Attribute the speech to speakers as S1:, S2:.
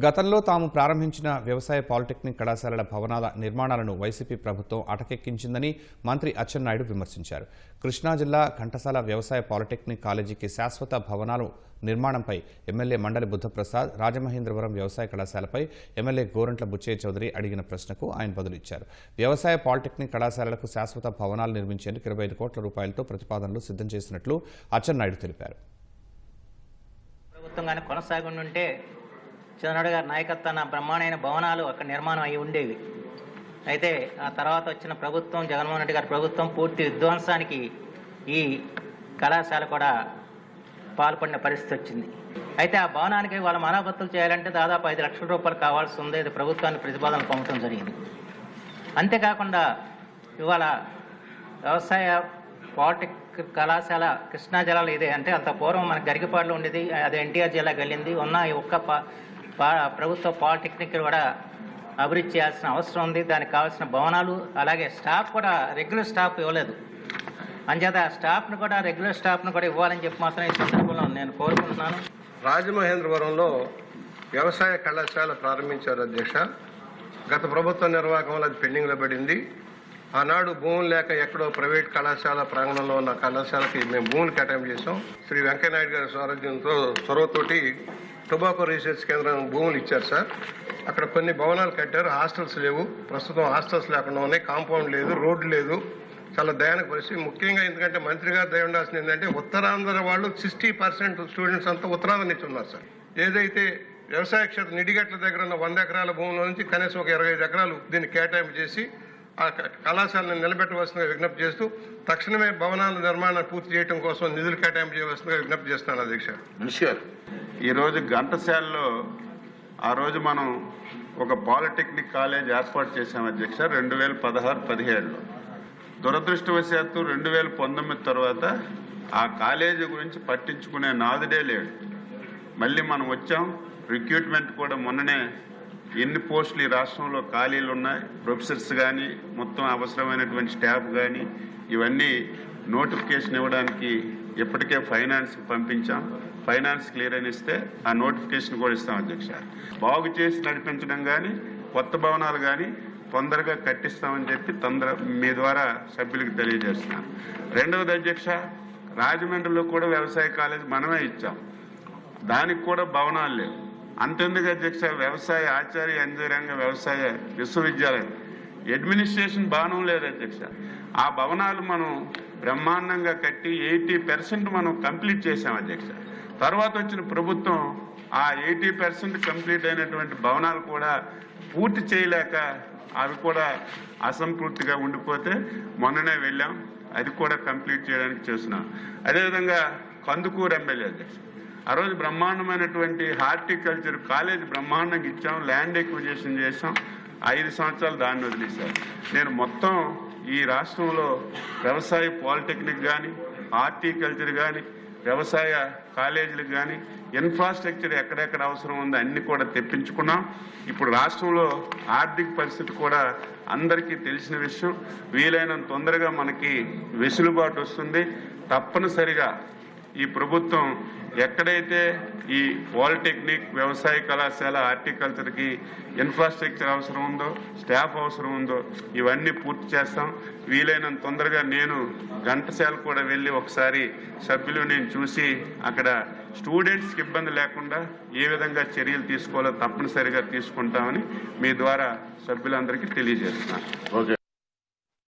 S1: గతంలో తాము ప్రారంభించిన వ్యవసాయ పాలిటెక్నిక్ కళాశాలల భవనాల నిర్మాణాలను వైసీపీ ప్రభుత్వం అటకెక్కించిందని మంత్రి అచ్చెన్నాయుడు విమర్శించారు. కృష్ణా జిల్లా ఘంటసాల వ్యవసాయ పాలిటెక్నిక్ కాలేజీకి శాశ్వత భవనాలు నిర్మాణంపై ఎమ్మెల్యే మండలి బుద్ధప్రసాద్ రాజమహేంద్రవరం వ్యవసాయ కళాశాలపై ఎమ్మెల్యే గోరంట్ల బుచ్చయ్య చౌదరి అడిగిన ప్రశ్నకు ఆయన బదులిచ్చారు. వ్యవసాయ పాలిటెక్నిక్ కళాశాలలకు శాశ్వత భవనాలు నిర్మించేందుకు ఇరవై ఐదు కోట్ల రూపాయలతో ప్రతిపాదనలు సిద్ధం చేసినట్లు అచ్చెన్నాయుడు తెలిపారు.
S2: ప్రభుత్వం కొనసాగి గారి నాయకత్వాన బ్రహ్మాండమైన భవనాలు అక్కడ నిర్మాణం అయి ఉండేవి. అయితే ఆ తర్వాత వచ్చిన ప్రభుత్వం జగన్మోహన్ రెడ్డి గారి ప్రభుత్వం పూర్తి విధ్వంసానికి ఈ కళాశాల కూడా పాల్పడిన పరిస్థితి వచ్చింది. అయితే ఆ భవనానికి వాళ్ళ మరామతులు చేయాలంటే దాదాపు ఐదు లక్షల రూపాయలు కావాల్సి ఉంది. ఇది ప్రభుత్వాన్ని ప్రతిపాదన పంపడం జరిగింది. అంతేకాకుండా ఇవాళ వ్యవసాయ పాలిటెక్ కళాశాల కృష్ణా జిల్లాలో ఇదే అంటే అంత పూర్వం మనకి గరికపాడులో ఉండేది అది ఎన్టీఆర్ జిల్లాకి వెళ్ళింది. ఉన్న ఈ ఒక్క ప్రభుత్వ పాలిటెక్నిక్ కూడా అభివృద్ధి చేయాల్సిన అవసరం ఉంది. దానికి కావాల్సిన భవనాలు అలాగే స్టాఫ్ కూడా రెగ్యులర్ స్టాఫ్ ఇవ్వలేదు. అంచేత ఆ స్టాఫ్ను కూడా రెగ్యులర్ స్టాఫ్ను కూడా ఇవ్వాలని చెప్పి మాత్రం ఈ సందర్భంలో నేను కోరుకుంటున్నాను.
S3: రాజమహేంద్రవరంలో వ్యవసాయ కళాశాల ప్రారంభించారు అధ్యక్ష. గత ప్రభుత్వ నిర్వాహకంలో అది పెండింగ్లో పడింది. ఆనాడు భూములు లేక ఎక్కడో ప్రైవేట్ కళాశాల ప్రాంగణంలో ఉన్న కళాశాలకి మేము భూములు కేటాయింపు చేసాం శ్రీ వెంకయ్యనాయుడు గారి సారథ్యంతో చొరవతోటి టొబాకో రీసెర్చ్ కేంద్రం భూములు ఇచ్చారు సార్. అక్కడ కొన్ని భవనాలు కట్టారు. హాస్టల్స్ లేవు. ప్రస్తుతం హాస్టల్స్ లేకుండా ఉన్నాయి. కాంపౌండ్ లేదు. రోడ్డు లేదు. చాలా దయానికి పరిస్థితి. ముఖ్యంగా ఎందుకంటే మంత్రి గారు దయ ఉండాల్సింది ఏంటంటే ఉత్తరాంధ్ర వాళ్ళు సిక్స్టీ పర్సెంట్ స్టూడెంట్స్ అంతా ఉత్తరాంధ్ర నుంచి ఉన్నారు సార్. ఏదైతే వ్యవసాయ క్షేత్రం నిడిగట్ల దగ్గర ఉన్న వంద ఎకరాల భూముల నుంచి కనీసం ఒక ఇరవై ఐదు ఎకరాలు దీన్ని కేటాయింపు చేసి ఆ కళాశాలను నిలబెట్టవలసిందిగా విజ్ఞప్తి చేస్తూ తక్షణమే భవనాల నిర్మాణం పూర్తి చేయడం కోసం నిధులు కేటాయింపు చేయవలసిందిగా విజ్ఞప్తి చేస్తున్నాను అధ్యక్ష.
S4: షూర్ ఈరోజు ఘంటసాలలో ఆ రోజు మనం ఒక పాలిటెక్నిక్ కాలేజ్ ఏర్పాటు చేశాం అధ్యక్ష రెండు వేల పదహారు పదిహేడులో. దురదృష్టవశాత్తు రెండు వేల పంతొమ్మిది తర్వాత ఆ కాలేజీ గురించి పట్టించుకునే నాదుడే లేడు. మళ్ళీ మనం వచ్చాం రిక్రూట్మెంట్ కూడా మొన్ననే ఎన్ని పోస్టులు ఈ రాష్ట్రంలో ఖాళీలు ఉన్నాయి? ప్రొఫెసర్స్ కానీ మొత్తం అవసరమైనటువంటి స్టాఫ్ కానీ ఇవన్నీ నోటిఫికేషన్ ఇవ్వడానికి ఇప్పటికే ఫైనాన్స్ పంపించాం. ఫైనాన్స్ క్లియర్ ఇస్తే ఆ నోటిఫికేషన్ కూడా ఇస్తాం అధ్యక్ష బాగు చేసి నడిపించడం కానీ కొత్త భవనాలు కానీ తొందరగా కట్టిస్తామని చెప్పి తొందర మీ ద్వారా సభ్యులకు తెలియజేస్తున్నాను. రెండవది అధ్యక్ష రాజమండ్రిలో కూడా వ్యవసాయ కాలేజ్ మనమే ఇచ్చాం. దానికి కూడా భవనాలు లేవు. అంతెందుకు అధ్యక్ష వ్యవసాయ ఆచార్య అంజరంగ వ్యవసాయ విశ్వవిద్యాలయం. అడ్మినిస్ట్రేషన్ భవనం లేదు అధ్యక్ష. ఆ భవనాలు మనం బ్రహ్మాండంగా కట్టి ఎయిటీ పర్సెంట్ మనం కంప్లీట్ చేసాం అధ్యక్ష. తర్వాత వచ్చిన ప్రభుత్వం ఆ ఎయిటీ పర్సెంట్ కంప్లీట్ అయినటువంటి భవనాలు కూడా పూర్తి చేయలేక అవి కూడా అసంపూర్తిగా ఉండిపోతే మొన్ననే వెళ్ళాం. అది కూడా కంప్లీట్ చేయడానికి చేస్తున్నాం. అదేవిధంగా కందుకూరు ఎమ్మెల్యే అధ్యక్ష. ఆ రోజు బ్రహ్మాండమైనటువంటి హార్టికల్చర్ కాలేజ్ బ్రహ్మాండంగా ఇచ్చాం ల్యాండ్ ఎక్విజేషన్ చేసాం ఐదు సంవత్సరాలు దాన్ని వదిలేశారు. నేను మొత్తం ఈ రాష్ట్రంలో వ్యవసాయ పాలిటెక్నిక్ కానీ హార్టికల్చర్ కానీ వ్యవసాయ కాలేజీలకు కానీ ఇన్ఫ్రాస్ట్రక్చర్ ఎక్కడెక్కడ అవసరం ఉందో అన్ని కూడా తెప్పించుకున్నాం. ఇప్పుడు రాష్ట్రంలో ఆర్థిక పరిస్థితి కూడా అందరికీ తెలిసిన విషయం. వీలైనంత తొందరగా మనకి వెసులుబాటు వస్తుంది. తప్పనిసరిగా ఈ ప్రభుత్వం ఎక్కడైతే ఈ పాలిటెక్నిక్ వ్యవసాయ కళాశాల హార్టికల్చర్కి ఇన్ఫ్రాస్ట్రక్చర్ అవసరం ఉందో స్టాఫ్ అవసరం ఉందో ఇవన్నీ పూర్తి చేస్తాం. వీలైనంత తొందరగా నేను ఘంటసాల కూడా వెళ్ళి ఒకసారి సభ్యులు నేను చూసి అక్కడ స్టూడెంట్స్కి ఇబ్బంది లేకుండా ఏ విధంగా చర్యలు తీసుకోవాలో తప్పనిసరిగా తీసుకుంటామని మీ ద్వారా సభ్యులందరికీ తెలియజేస్తున్నాను.
S5: ఓకే.